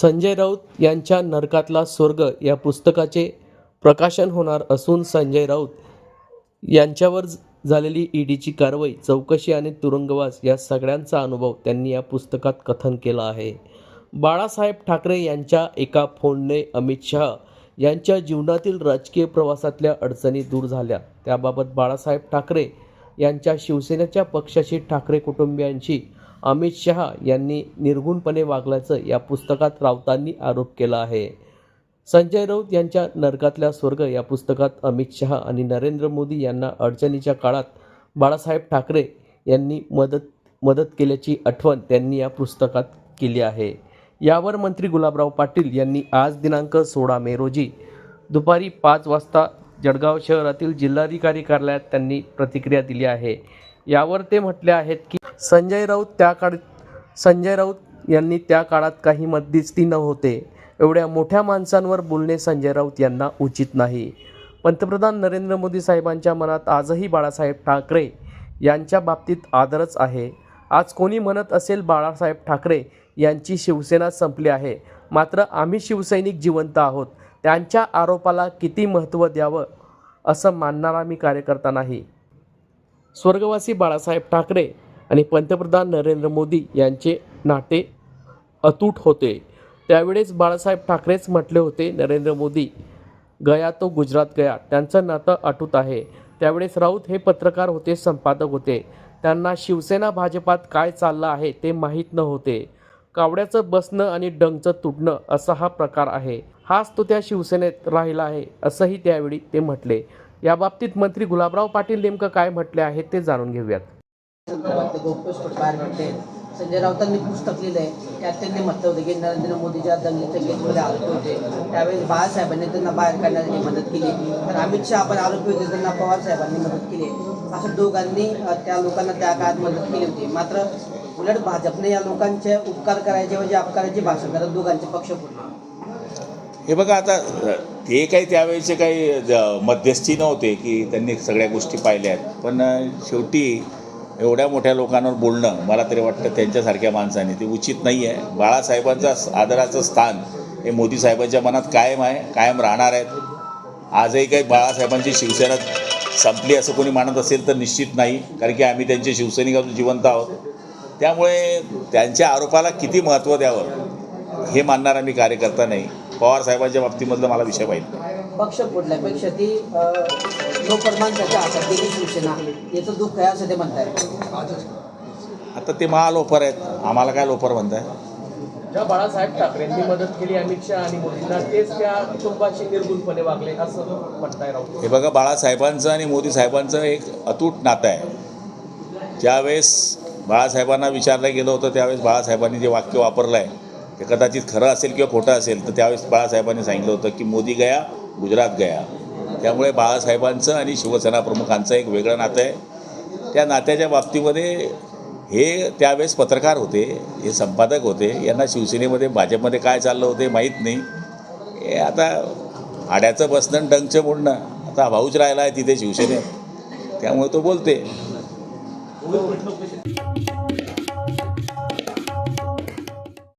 संजय राऊत यांच्या नरकातला स्वर्ग या पुस्तकाचे प्रकाशन होणार असून संजय राऊत यांच्यावर झालेली झालेली ईडीची कारवाई चौकशी आणि तुरुंगवास या सगळ्यांचा अनुभव त्यांनी या पुस्तकात कथन केला आहे. बाळासाहेब ठाकरे यांच्या एका फोनने अमित शहा यांच्या जीवनातील राजकीय प्रवासातल्या अडचणी दूर झाल्या. त्याबाबत बाळासाहेब ठाकरे यांच्या शिवसेनेच्या पक्षाशी ठाकरे कुटुंबियांशी अमित शहा यांनी निर्गुणपणे वागल्याचं या पुस्तकात राऊतांनी आरोप केला आहे. संजय राऊत यांच्या नरकातल्या स्वर्ग या पुस्तकात अमित शहा आणि नरेंद्र मोदी यांना अडचणीच्या काळात बाळासाहेब ठाकरे यांनी मदत मदत केल्याची आठवण त्यांनी या पुस्तकात केली आहे. यावर मंत्री गुलाबराव पाटील यांनी आज दिनांक सोळा मे रोजी दुपारी पाच वाजता जळगाव शहरातील जिल्हाधिकारी कार्यालयात त्यांनी प्रतिक्रिया दिली आहे. यावर ते म्हटले आहेत की संजय राऊत त्या काळ संजय राऊत यांनी त्या काळात काही मध्यस्थी न होते. एवढ्या मोठ्या माणसांवर बोलणे संजय राऊत यांना उचित नाही. पंतप्रधान नरेंद्र मोदी साहेबांच्या मनात आजही बाळासाहेब ठाकरे यांच्या बाबतीत आदरच आहे. आज कोणी म्हणत असेल बाळासाहेब ठाकरे यांची शिवसेना संपली आहे. मात्र आम्ही शिवसैनिक जिवंत आहोत. त्यांच्या आरोपाला किती महत्त्व द्यावं असं मानणारा मी कार्यकर्ता नाही. स्वर्गवासी बाळासाहेब ठाकरे आणि पंतप्रधान नरेंद्र मोदी यांचे नाते अतूट होते. त्यावेळेस बाळासाहेब ठाकरेच म्हटले होते नरेंद्र मोदी गया तो गुजरात गया त्यांचं नातं अटूट आहे. त्यावेळेस राऊत हे पत्रकार होते संपादक होते. त्यांना शिवसेना भाजपात काय चाललं आहे ते माहीत नव्हते. कावड्याचं बसणं आणि डंगचं तुटणं असा हा प्रकार आहे. हाच तो त्या शिवसेनेत राहिला आहे असंही त्यावेळी ते म्हटले. याबाबतीत मंत्री गुलाबराव पाटील नेमकं काय म्हटले आहे ते जाणून घेऊयात. संजय राऊतांनी पुस्तक लिहिलं आहे त्यात त्यांनी म्हटलं होतं की नरेंद्र मोदीच्या दंगलीच्या केसमध्ये आरोपी होते. त्यावेळेस बाळासाहेबांनी त्यांना बाहेर काढण्यासाठी मदत केली. तर अमित शहा पण आरोपी होते त्यांना पवार साहेबांनी मदत केली. असं दोघांनी त्या लोकांना त्या काळात मदत केली होती. मात्र उलट भाजपने या लोकांचे उपकार करायचे म्हणजे अपकाराची भाषा करत दोघांचे पक्ष फोडले हे बघा आता ते काही त्यावेळेचे काही ज- मध्यस्थी नव्हते की त्यांनी सगळ्या गोष्टी पाहिल्या आहेत. पण शेवटी एवढ्या मोठ्या लोकांवर बोलणं मला तरी वाटतं त्यांच्यासारख्या माणसाने ते उचित नाही आहे बाळासाहेबांचं आदराचं स्थान हे मोदी साहेबांच्या मनात कायम आहे कायम राहणार आहेत. आजही काही बाळासाहेबांची शिवसेना संपली असं कोणी मानत असेल तर निश्चित नाही कारण की आम्ही त्यांचे शिवसैनिक जिवंत आहोत. त्यामुळे त्यांच्या आरोपाला किती महत्त्व द्यावं हे मानणारा मी कार्यकर्ता नाही. पवार साहेबांच्या बाबतीमधलं मला विषय माहीत नाही. पक्ष फोडल्यापेक्षा ती लोकमानसाच्या हातात गेली शिवसेना याचं दुःख आहे असं ते म्हणताय. आता ते महालोफर आहेत. आम्हाला काय लोफर म्हणताय? ज्या बाळासाहेब ठाकरेंनी मदत केली अमित शहा आणि मोदींना तेच त्या कुटुंबाशी निर्गुणपणे वागले असं म्हणताय राऊत हे बघा बाळासाहेबांचं आणि मोदी साहेबांचं एक अतूट नातं आहे. ज्यावेळेस बाळासाहेबांना विचारलं गेलं होतं त्यावेळेस बाळासाहेबांनी जे वाक्य वापरलं आहे ते कदाचित खरं असेल किंवा खोटं असेल तर त्यावेळेस बाळासाहेबांनी सांगितलं होतं की मोदी गया गुजरात गया. त्यामुळे बाळासाहेबांचं आणि शिवसेना प्रमुखांचं एक वेगळं नातं आहे. त्या नात्याच्या बाबतीमध्ये हे त्यावेळेस पत्रकार होते हे संपादक होते. यांना शिवसेनेमध्ये भाजपमध्ये काय चाललं होते माहीत नाही. हे आता आड्याचं बसणं डंगचं बोलणं आता भाऊच राहिला आहे तिथे शिवसेनेत. त्यामुळे तो बोलते